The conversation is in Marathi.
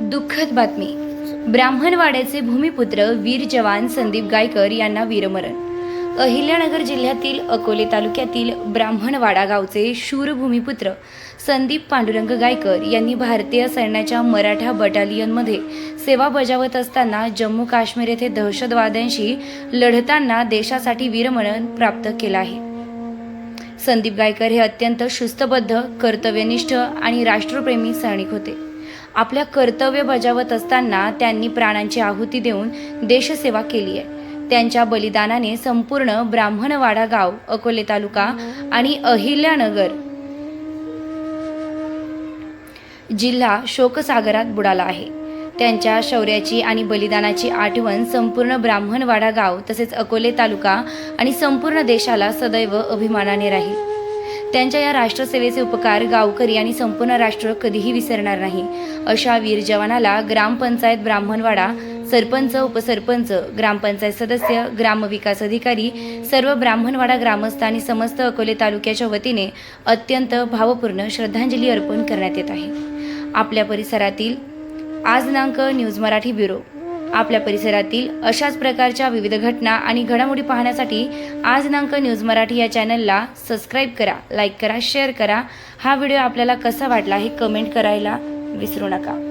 दुःखद बातमी. ब्राह्मणवाड्याचे भूमिपुत्र वीर जवान संदीप गायकर यांना वीरमरण. अहिल्यानगर जिल्ह्यातील अकोले तालुक्यातील ब्राह्मणवाडा गावचे शूर भूमिपुत्र संदीप पांडुरंग गायकर यांनी भारतीय सैन्याच्या मराठा बटालियनमध्ये सेवा बजावत असताना जम्मू काश्मीर येथे दहशतवाद्यांशी लढताना देशासाठी वीरमरण प्राप्त केलं आहे. संदीप गायकर हे अत्यंत शिस्तबद्ध कर्तव्यनिष्ठ आणि राष्ट्रप्रेमी सैनिक होते. आपल्या कर्तव्य बजावत असताना त्यांनी प्राणांची आहुती देऊन देशसेवा केली आहे. त्यांच्या बलिदानाने संपूर्ण ब्राह्मणवाडा गाव अकोले तालुका आणि अहिल्यानगर जिल्हा शोकसागरात बुडाला आहे. त्यांच्या शौर्याची आणि बलिदानाची आठवण संपूर्ण ब्राह्मणवाडा गाव तसेच अकोले तालुका आणि संपूर्ण देशाला सदैव अभिमानाने राहील. त्यांच्या या राष्ट्रसेवेचे उपकार गावकरी आणि संपूर्ण राष्ट्र कधीही विसरणार नाही. अशा वीर जवानाला ग्रामपंचायत ब्राह्मणवाडा सरपंच उपसरपंच ग्रामपंचायत सदस्य ग्रामविकास अधिकारी सर्व ब्राह्मणवाडा ग्रामस्थ आणि समस्त अकोले तालुक्याच्या वतीने अत्यंत भावपूर्ण श्रद्धांजली अर्पण करण्यात येत आहे. आपल्या परिसरातील आज दिनांक न्यूज मराठी ब्युरो. आपल्या परिसरातील अशाच प्रकारच्या विविध घटना आणि घडामोडी पाहण्यासाठी आज दिनांक न्यूज मराठी या चॅनलला सबस्क्राईब करा लाईक करा शेअर करा. हा व्हिडिओ आपल्याला कसा वाटला हे कमेंट करायला विसरू नका.